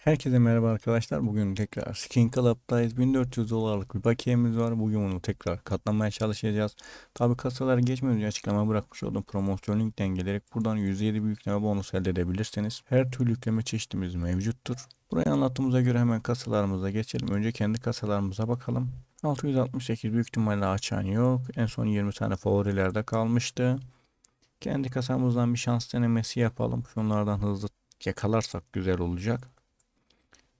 Herkese merhaba arkadaşlar. Bugün tekrar Skin Club'dayız. 1400 dolarlık bir bakiyemiz var. Bugün bunu tekrar katlamaya çalışacağız. Tabi kasaları geçmeden önce açıklama bırakmış olduğum promosyon linkten gelerek buradan %7 bir yükleme bonus elde edebilirsiniz. Her türlü yükleme çeşitimiz mevcuttur. Buraya anlattığımıza göre hemen kasalarımıza geçelim. Önce kendi kasalarımıza bakalım. 668 büyük ihtimalle açan yok. En son 20 tane favorilerde kalmıştı. Kendi kasamızdan bir şans denemesi yapalım. Şunlardan hızlı yakalarsak güzel olacak.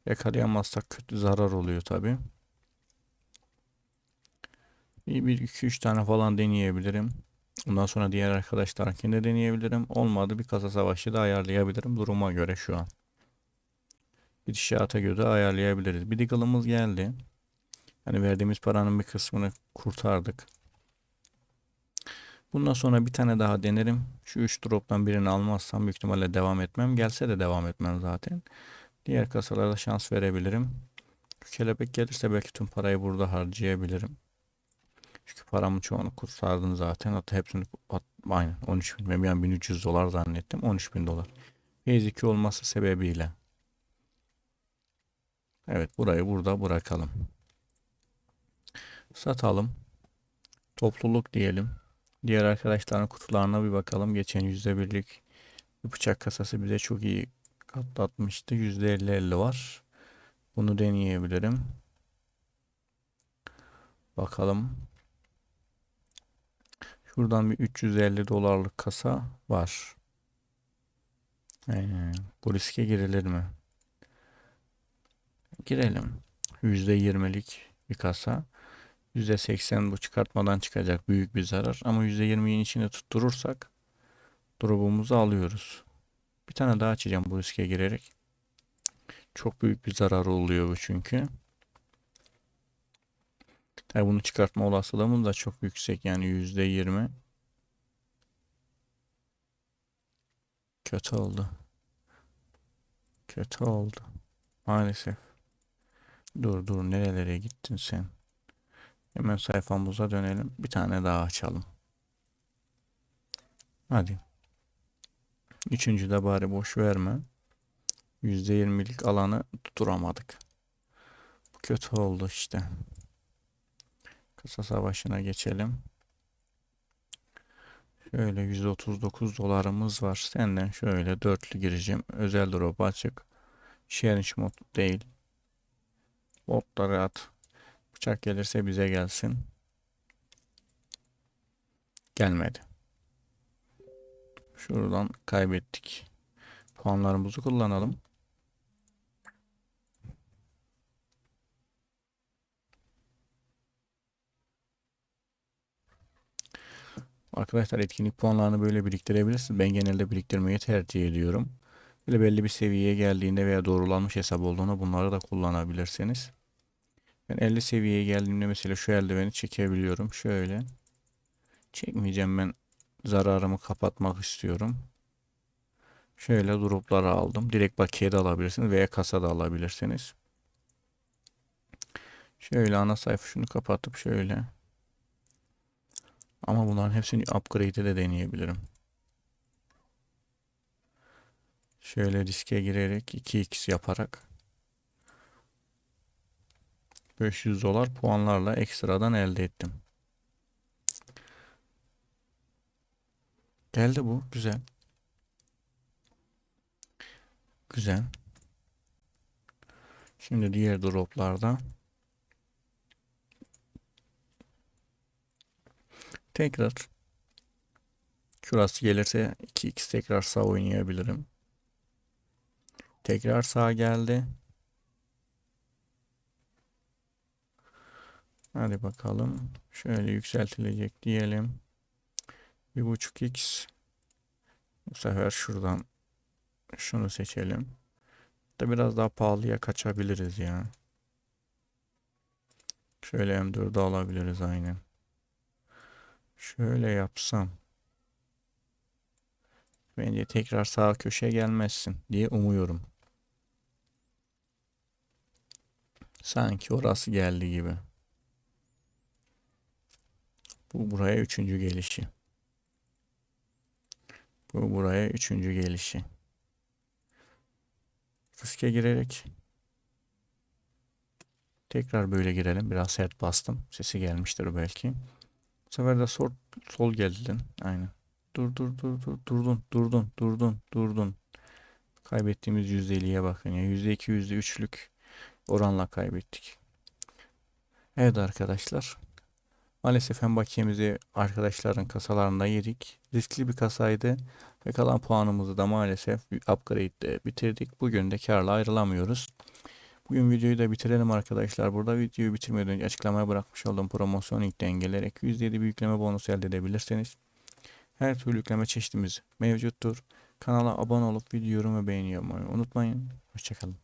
Yakalayamazsak kötü zarar oluyor tabi. Bir, bir iki üç tane falan deneyebilirim. Ondan sonra diğer arkadaşlarınkini de deneyebilirim. Olmadı bir kasa savaşı da ayarlayabilirim duruma göre şu an. Gidişata göre ayarlayabiliriz. Bir diggle'ımız geldi. Hani verdiğimiz paranın bir kısmını kurtardık. Bundan sonra bir tane daha denerim. Şu 3 drop'tan birini almazsam büyük ihtimalle devam etmem. Gelse de devam etmem zaten. Diğer kasalarda şans verebilirim. Şu kelebek gelirse belki tüm parayı burada harcayabilirim. Çünkü paramın çoğunu kurtardım zaten. Hatta hepsini at, aynen 13 bin. Ben bir an 1300 dolar zannettim. 13 bin dolar. Phase 2 olması sebebiyle. Evet burayı burada bırakalım. Satalım. Topluluk diyelim. Diğer arkadaşların kutularına bir bakalım. Geçen %1'lik bir bıçak kasası bize çok iyi katlatmıştı. %50-50 var. Bunu deneyebilirim. Bakalım. Şuradan bir 350 dolarlık kasa var. Ee, bu riske girilir mi? Girelim. %20'lik bir kasa. %80 bu çıkartmadan çıkacak büyük bir zarar. Ama %20'nin içine tutturursak drop'umuzu alıyoruz. Bir tane daha açacağım bu riske girerek. Çok büyük bir zarar oluyor bu çünkü. Tabi bunu çıkartma olasılığımız da çok yüksek yani yüzde yirmi. Kötü oldu. Kötü oldu. Maalesef. Dur dur nerelere gittin sen? Hemen sayfamıza dönelim. Bir tane daha açalım. Hadi. Üçüncü de bari boş verme. %20'lik alanı tutturamadık. Bu kötü oldu işte. Kısa savaşına geçelim. Şöyle 139 dolarımız var. Senden şöyle dörtlü gireceğim. Özel drop açık. Sharing mod değil. Botları at. Bıçak gelirse bize gelsin. Gelmedi. Şuradan kaybettik. Puanlarımızı kullanalım. Arkadaşlar etkinlik puanlarını böyle biriktirebilirsiniz. Ben genelde biriktirmeyi tercih ediyorum. Böyle belli bir seviyeye geldiğinde veya doğrulanmış hesap olduğunda bunları da kullanabilirsiniz. Ben 50 seviyeye geldiğimde mesela şu eldiveni çekebiliyorum. Şöyle. Çekmeyeceğim ben zararımı kapatmak istiyorum. Şöyle dropları aldım. Direkt bakiye de alabilirsiniz veya kasa da alabilirsiniz. Şöyle ana sayfa şunu kapatıp şöyle. Ama bunların hepsini upgrade'e de deneyebilirim. Şöyle riske girerek 2x yaparak 500 dolar puanlarla ekstradan elde ettim. Geldi bu. Güzel. Güzel. Şimdi diğer droplarda tekrar şurası gelirse 2x tekrar sağ oynayabilirim. Tekrar sağ geldi. Hadi bakalım. Şöyle yükseltilecek diyelim. Bir buçuk x. Bu sefer şuradan şunu seçelim. Da biraz daha pahalıya kaçabiliriz ya. Şöyle M4'ü alabiliriz aynen. Şöyle yapsam. Bence tekrar sağ köşeye gelmezsin diye umuyorum. Sanki orası geldi gibi. Bu buraya üçüncü gelişi. Bu buraya üçüncü gelişi. riske girerek tekrar böyle girelim. Biraz sert bastım. Sesi gelmiştir belki. Bu sefer de sol, sol geldin. Aynen. Dur dur dur dur durdun durdun durdun durdun. Kaybettiğimiz %50'ye bakın ya. %2 %3'lük oranla kaybettik. Evet arkadaşlar. Maalesef hem bakiyemizi arkadaşların kasalarında yedik. Riskli bir kasaydı. Ve kalan puanımızı da maalesef bir upgrade'de bitirdik. Bugün de karla ayrılamıyoruz. Bugün videoyu da bitirelim arkadaşlar. Burada videoyu bitirmeden önce açıklamaya bırakmış olduğum promosyon linkten gelerek %7 bir yükleme bonusu elde edebilirsiniz. Her türlü yükleme çeşitimiz mevcuttur. Kanala abone olup video yorum ve beğeni yapmayı unutmayın. Hoşçakalın.